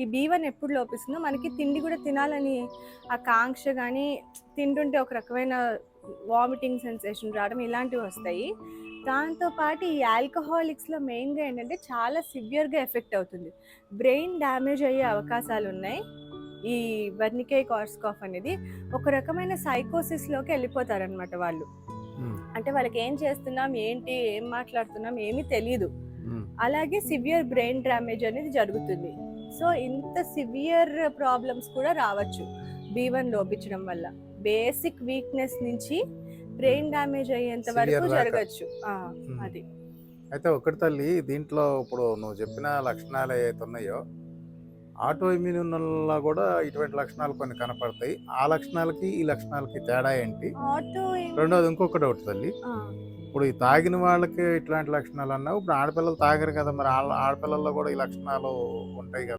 ఈ be one ఎప్పుడు లోపిస్తుందో మనకి తిండి కూడా తినాలని ఆ కాంక్ష కానీ తింటుంటే ఒక రకమైన వామిటింగ్ సెన్సేషన్ రావడం ఇలాంటివి వస్తాయి. దాంతోపాటు ఈ ఆల్కహాలిక్స్లో మెయిన్గా ఏంటంటే చాలా సివియర్గా ఎఫెక్ట్ అవుతుంది. బ్రెయిన్ డ్యామేజ్ అయ్యే అవకాశాలు ఉన్నాయి. ఈ వర్నికే కార్స్కాఫ్ అనేది ఒక రకమైన సైకోసిస్లోకి వెళ్ళిపోతారనమాట వాళ్ళు. అంటే వాళ్ళకి ఏం చేస్తున్నాం ఏంటి ఏం మాట్లాడుతున్నాం ఏమీ తెలియదు అలాగే సివియర్ బ్రెయిన్ డ్యామేజ్ అనేది జరుగుతుంది. సో ఇంత సివియర్ ప్రాబ్లమ్స్ కూడా రావచ్చు బీ వన్ లోపించడం వల్ల. బేసిక్ వీక్నెస్ నుంచి బ్రెయిన్ డ్యామేజ్ అయ్యేంత వరకు. జరగచ్చు. అది. అయితే ఒకటి తల్లి దీంట్లో ఇప్పుడు నువ్వు చెప్పిన లక్షణాలు ఏవైతే ఉన్నాయో ఆటో ఇమ్యూన్ వల్ల కూడా ఇటువంటి లక్షణాలు కొన్ని కనపడతాయి. ఆ లక్షణాలకి ఈ లక్షణాలకి తేడా ఏంటి? రెండోది ఇంకొక డౌట్ తల్లి. ఇప్పుడు ఈ తాగిన వాళ్ళకి ఇట్లాంటి లక్షణాలు అన్నావు. ఇప్పుడు ఆడపిల్లలు తాగరు కదా మరి. ఆడ- ఆడపిల్లల్లో కూడా ఈ లక్షణాలు ఉంటాయి కదా.